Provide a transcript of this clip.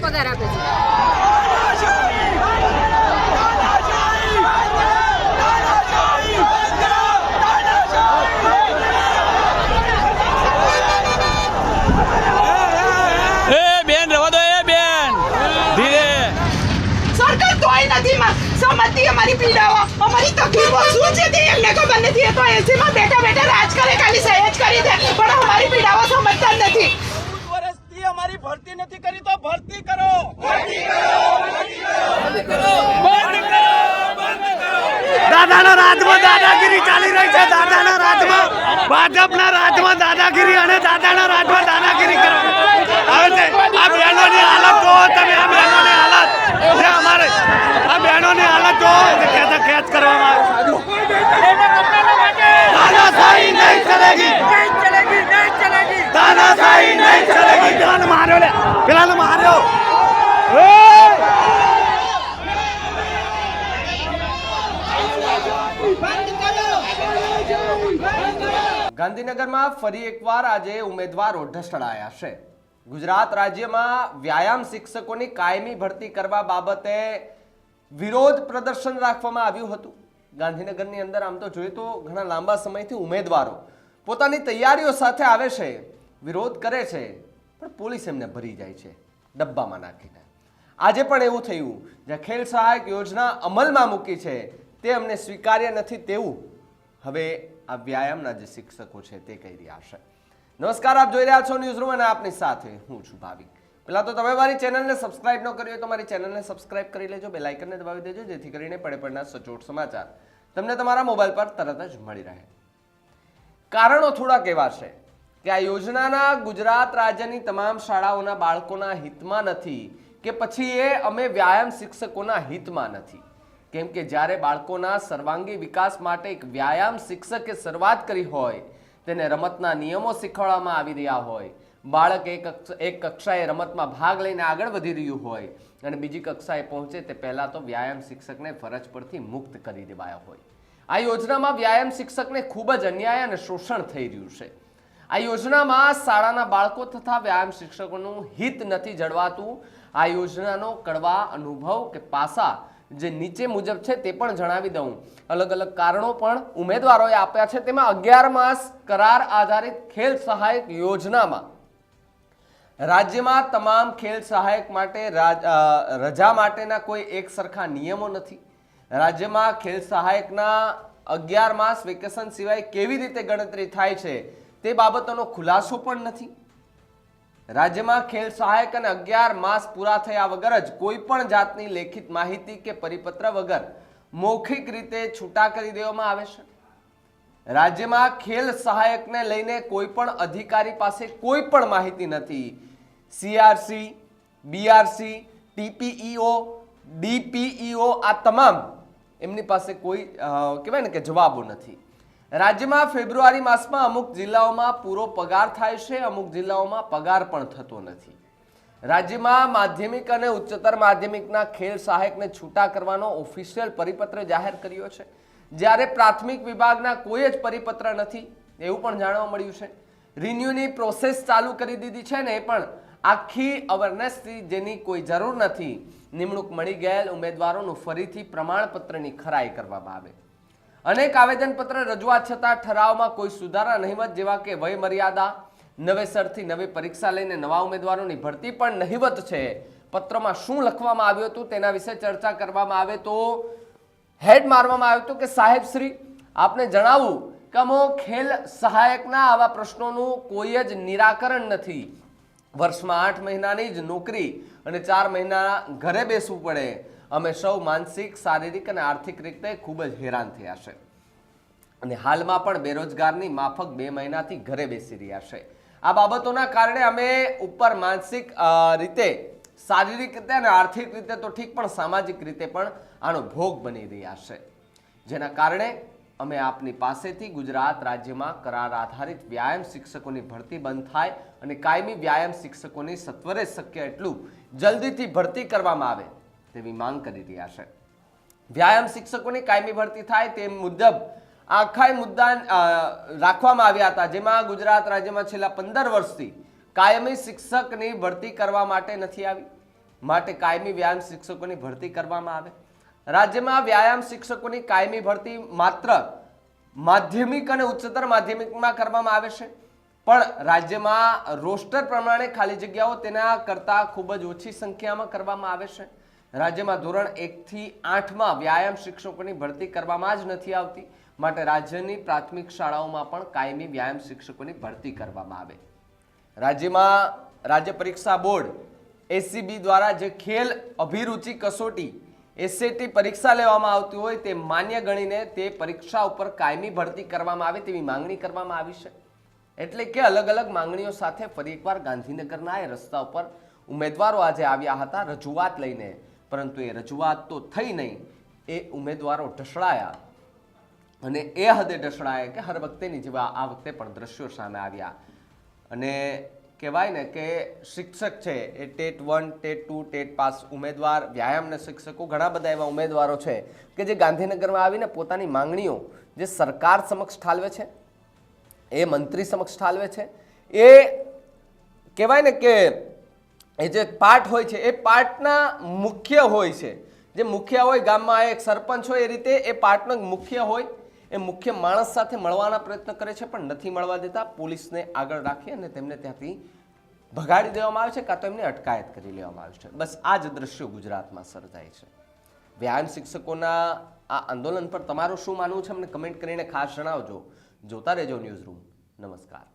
પગાર આપે છે. એ બેન રવા દો એ બેન. ધીરે. સરકાર તોય નથી માં. સમજતી અમારી પીડાઓ અમારી તકલીફો શું છે તે એમને ખબર નથી. એ તો એસીમાં બેઠા બેઠા રાજ કરે ખાલી સહેજ કરી દે. પણ અમારી પીડાઓ સમજતા જ નથી વર્ષથી અમારી ભરતી નથી કરી તો ભરતી કરો દાદાના રાજમાં દાદાગીરી ચાલી રહી છે દાદાના રાજમાં ભાજપના રાજમાં દાદાગીરી અને દાદાના રાજમાં દાદાગીરી કરવા આવે આ બહેનોની હાલત જો તમે આ બહેનોની હાલત. જે અમારે, આ બહેનોની હાલત જો ખેંચા ખેંચ કરવામાં આવે. તાનાશાહી નહીં ચલેગી. તાનાશાહી નહીં ચલેગી. પેલાને માર્યો લે, પેલાને! ગાંધીનગરમાં ફરી એકવાર આજે ઉમેદવારો ઢસડાયા છે. ગુજરાત રાજ્યમાં વ્યાયામ શિક્ષકોની કાયમી ભરતી કરવા બાબતે વિરોધ પ્રદર્શન રાખવામાં આવ્યું હતું. ગાંધીનગરની અંદર આમ તો જોઈએ તો ઘણા લાંબા સમયથી ઉમેદવારો પોતાની તૈયારીઓ સાથે આવે છે, વિરોધ કરે છે, પણ પોલીસ એમને ભરી જાય છે, ડબ્બામાં નાખીને. આજે પણ એવું થયું, જ્યાં ખેલ સહાયક યોજના અમલમાં મૂકી છે, તે અમને સ્વીકાર્ય નથી તેવું. હવે આ વ્યાયામના જે શિક્ષકો છે તે કહી રહ્યા છે. નમસ્કાર, આપ જોઈ રહ્યા છો ન્યૂઝ રૂમ અને આપની સાથે હું છું ભાવિક. પેલા તો તમે મારી ચેનલને સબસ્ક્રાઇબ ન કરી હોય તો મારી ચેનલને સબસ્ક્રાઇબ કરી લેજો બે લાઇકનને દબાવી દેજો, જેથી કરીને પડે પડના સચોટ સમાચાર તમને તમારા મોબાઈલ પર તરત જ મળી રહે. કારણો થોડાક એવા છે કે આ યોજનાના ગુજરાત રાજ્યની તમામ શાળાઓના બાળકોના હિતમાં નથી કે પછી એ અમે વ્યાયામ શિક્ષકોના હિતમાં નથી. કેમ કે જ્યારે બાળકોના સર્વાંગી વિકાસ માટે એક વ્યાયામ શિક્ષકે શરૂઆત કરી હોય, તેને રમતના નિયમો શીખવાડવામાં આવી રહ્યા હોય. બાળક એક એક કક્ષાએ રમતમાં ભાગ લઈને આગળ વધી રહ્યું હોય અને બીજી કક્ષાએ પહોંચે તે પહેલાં તો વ્યાયામ શિક્ષકને ફરજ પરથી મુક્ત કરી દેવાયા હોય. આ યોજનામાં વ્યાયામ શિક્ષકને ખૂબ જ અન્યાય અને શોષણ થઈ રહ્યું છે. આ યોજનામાં શાળાના બાળકો તથા વ્યાયામ શિક્ષકોનું હિત નથી જળવાતું. આ યોજનાનો કડવા અનુભવ કે પાસા જે નીચે મુજબ છે તે પણ જણાવી દઉં. અલગ અલગ કારણો પણ ઉમેદવારોએ આપ્યા છે. તેમાં અગિયાર માસ કરાર આધારિત ખેલ સહાયક યોજનામાં. રાજ્યમાં તમામ ખેલ સહાયક માટે રાજ- માટેના કોઈ એક સરખા નિયમો નથી. રાજ્યમાં ખેલ સહાયકના અગિયાર માસ વેકેશન સિવાય કેવી રીતે ગણતરી થાય છે તે બાબતોનો ખુલાસો પણ નથી. રાજ્યમાં ખેલ સહાયક અને અગિયાર માસ પૂરા થયા વગર જ કોઈ પણ જાતની લેખિત માહિતી કે પરિપત્ર વગર મૌખિક રીતે છૂટા કરી દેવામાં આવે છે? રાજ્યમાં ખેલ સહાયકને લઈને કોઈ પણ અધિકારી પાસે કોઈ પણ માહિતી નથી. સીઆરસી, બીઆરસી, ટીપીઈઓ, ડીપીઈઓ આ તમામ એમની પાસે કોઈ કહેવાય ને કે જવાબો નથી. રાજ્યમાં ફેબ્રુઆરી માસમાં અમુક જિલ્લાઓમાં પૂરો પગાર થાય છે, અમુક જિલ્લાઓમાં પગાર પણ થતો નથી. રાજ્યમાં માધ્યમિક અને ઉચ્ચતર માધ્યમિકના ખેલ સહાયકને છૂટા કરવાનો ઓફિશિયલ પરિપત્ર જાહેર કર્યો છે. જ્યારે પ્રાથમિક વિભાગના કોઈ જ પરિપત્ર નથી, એવું પણ જાણવા મળ્યું છે. રિન્યુની પ્રોસેસ ચાલુ કરી દીધી છે ને એ પણ આખી અવેરનેસથી જેની કોઈ જરૂર નથી, નિમણૂક મળી ગયેલ ઉમેદવારોનું ફરીથી પ્રમાણપત્રની ખરાઈ કરવામાં આવે. અનેક આવેદનપત્ર રજૂઆત છતાં ઠરાવમાં કોઈ સુધારા નહીવત, જેવા કે વય મર્યાદા નવેસરથી નવી પરીક્ષા લઈને નવા ઉમેદવારોની ભરતી પણ નહીવત છે. પત્રમાં શું લખવામાં આવ્યું હતું તેના વિશે ચર્ચા કરવામાં આવે તો હેડ મારવામાં આવ્યું હતું કે, સાહેબ શ્રી, આપને જણાવું કે અમો ખેલ સહાયકના આવા પ્રશ્નોનું કોઈ જ નિરાકરણ નથી. વર્ષમાં આઠ મહિનાની જ નોકરી અને ચાર મહિના ઘરે બેસવું પડે. અમે સૌ માનસિક, શારીરિક અને આર્થિક રીતે ખૂબ જ હેરાન થયા છે. અને હાલમાં પણ બેરોજગારની માફક બે મહિનાથી ઘરે બેસી રહ્યા છે. આ બાબતોના કારણે અમે ઉપર માનસિક રીતે, શારીરિક રીતે અને આર્થિક રીતે તો ઠીક, પણ સામાજિક રીતે પણ આનો ભોગ બની રહ્યા છે. જેના કારણે અમે આપની પાસેથી ગુજરાત રાજ્યમાં કરાર આધારિત વ્યાયામ શિક્ષકોની ભરતી બંધ થાય અને કાયમી વ્યાયામ શિક્ષકોની સત્વરે શક્ય એટલું જલ્દીથી ભરતી કરવામાં આવે. તેવી માંગ કરી રહ્યા છે. વ્યાયામ શિક્ષકોની કાયમી ભરતી થાય તે મુજબ આખા મુદ્દા રાખવામાં આવ્યા હતા, જેમાં ગુજરાત રાજ્યમાં છેલ્લા પંદર વર્ષથી કાયમી શિક્ષકની ભરતી કરવા માટે નથી આવી. માટે કાયમી વ્યાયામ શિક્ષકોની ભરતી કરવામાં આવે. રાજ્યમાં વ્યાયામ શિક્ષકોની કાયમી ભરતી માત્ર માધ્યમિક અને ઉચ્ચતર માધ્યમિકમાં કરવામાં આવે છે. પણ રાજ્યમાં રોસ્ટર પ્રમાણે ખાલી જગ્યાઓ તેના કરતાં ખૂબ જ ઓછી સંખ્યામાં કરવામાં આવે છે. રાજ્યમાં ધોરણ એકથી આઠમાં વ્યાયામ શિક્ષકોની ભરતી કરવામાં જ નથી આવતી. માટે રાજ્યની પ્રાથમિક શાળાઓમાં પણ કાયમી વ્યાયામ શિક્ષકોની ભરતી કરવામાં આવે. રાજ્યમાં રાજ્ય પરીક્ષા બોર્ડ એસીબી દ્વારા જે ખેલ અભિરુચિ કસોટી, એસએટી પરીક્ષા લેવામાં આવતી હોય તે માન્ય ગણીને તે પરીક્ષા ઉપર કાયમી ભરતી કરવામાં આવે તેવી માંગણી કરવામાં આવી છે. એટલે કે અલગ અલગ માંગણીઓ સાથે ફરી એકવાર ગાંધીનગરના એ રસ્તા ઉપર ઉમેદવારો આજે આવ્યા હતા રજૂઆત લઈને. પરંતુ એ રજૂઆત તો થઈ નહીં. એ ઉમેદવારો ઢસડાયા અને એ હદે ઢસડાયા કે હર વખતેની જેવા આ વખતે પણ દ્રશ્યો સામે આવ્યા. અને કહેવાય ને કે શિક્ષક છે એ TET one, TET two, TET pass ઉમેદવાર વ્યાયામના શિક્ષકો ઘણા બધા એવા ઉમેદવારો છે કે જે ગાંધીનગરમાં આવીને પોતાની માંગણીઓ જે સરકાર સમક્ષ ઠાલવે છે, એ મંત્રી સમક્ષ ઠાલવે છે. એ કહેવાય ને કે એ જે પાર્ટ હોય છે, એ પાર્ટના મુખ્ય હોય છે. જે મુખ્ય હોય, ગામમાં એક સરપંચ હોય એ રીતે એ પાર્ટનો મુખ્ય હોય. એ મુખ્ય માણસ સાથે મળવાના પ્રયત્ન કરે છે, પણ નથી મળવા દેતા. પોલીસને આગળ રાખી અને તેમને ત્યાંથી ભગાડી દેવામાં આવે છે, કાં તો એમને અટકાયત કરી લેવામાં આવે છે. બસ આ જ દ્રશ્યો ગુજરાતમાં સર્જાય છે. વ્યાયામ શિક્ષકોના આ આંદોલન પર તમારું શું માનવું છે? અમને કમેન્ટ કરીને ખાસ જણાવજો. જોતા રહેજો ન્યૂઝ રૂમ. નમસ્કાર.